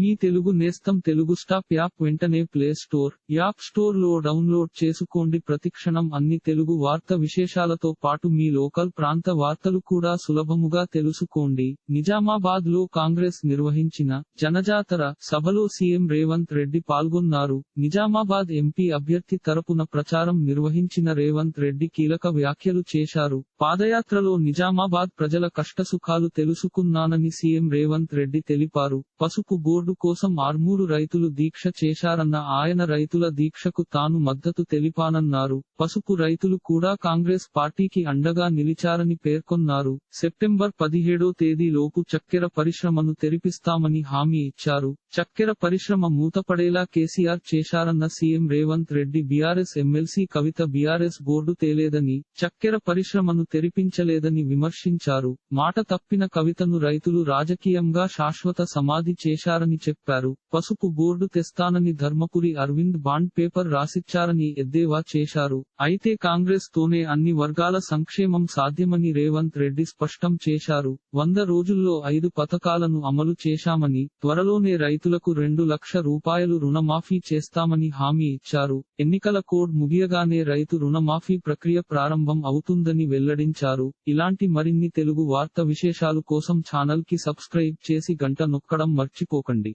మీ తెలుగు నేస్తం Telugu stop app వెంటనే play store app స్టోర్లో డౌన్లోడ్ చేసుకోండి. ప్రతిక్షణం అన్ని తెలుగు వార్త విశేషాలతో పాటు మీ లోకల్ ప్రాంత వార్తలు కూడా సులభముగా తెలుసుకోండి. నిజామాబాద్లో కాంగ్రెస్ నిర్వహించిన జనజాతర సభలో సీఎం రేవంత్ రెడ్డి పాల్గొన్నారు. నిజామాబాద్ ఎంపీ అభ్యర్థి తరపున ప్రచారం నిర్వహించిన రేవంత్ రెడ్డి కీలక వ్యాఖ్యలు చేశారు. పాదయాత్రలో నిజామాబాద్ ప్రజల కష్టసుఖాలు తెలుసుకున్నానని సీఎం రేవంత్ రెడ్డి తెలిపారు. పసుపు బోర్డు కోసం ఆర్మూరు రైతులు దీక్ష చేశారన్న ఆయన రైతుల దీక్షకు తాను మద్దతు తెలిపానన్నారు. పసుపు రైతులు కూడా కాంగ్రెస్ పార్టీకి అండగా నిలిచారని పేర్కొన్నారు. సెప్టెంబర్ పదిహేడో తేదీ లోపు చక్కెర పరిశ్రమను తెరిపిస్తామని హామీ ఇచ్చారు. చక్కెర పరిశ్రమ మూతపడేలా కేసీఆర్ చేశారన్న CM Revanth Reddy BRS MLC Kavitha BRS board తేలేదని చక్కెర పరిశ్రమను తెరిపించలేదని విమర్శించారు. మాట తప్పిన కవితను రైతులు రాజకీయంగా శాశ్వత సమాధి చేశారని చెప్పారు. పసుపు బోర్డు తెస్తానని ధర్మపురి అరవింద్ బాండ్ పేపర్ రాసిచ్చారని ఎద్దేవా చేశారు. అయితే కాంగ్రెస్ తోనే అన్ని వర్గాల సంక్షేమం సాధ్యమని రేవంత్ రెడ్డి స్పష్టం చేశారు. వంద రోజుల్లో ఐదు పథకాలను అమలు చేశామని త్వరలోనే రైతులకు రెండు లక్ష రూపాయలు రుణమాఫీ చేస్తామని హామీ ఇచ్చారు. ఎన్నికల కోడ్ ముగియగానే రైతు రుణమాఫీ ప్రక్రియ ప్రారంభం అవుతుందని వెల్లడించారు. ఇలాంటి మరిన్ని తెలుగు వార్త విశేషాలు కోసం ఛానల్కి సబ్స్క్రైబ్ చేసి గంట నొక్కడం మర్చిపోకండి.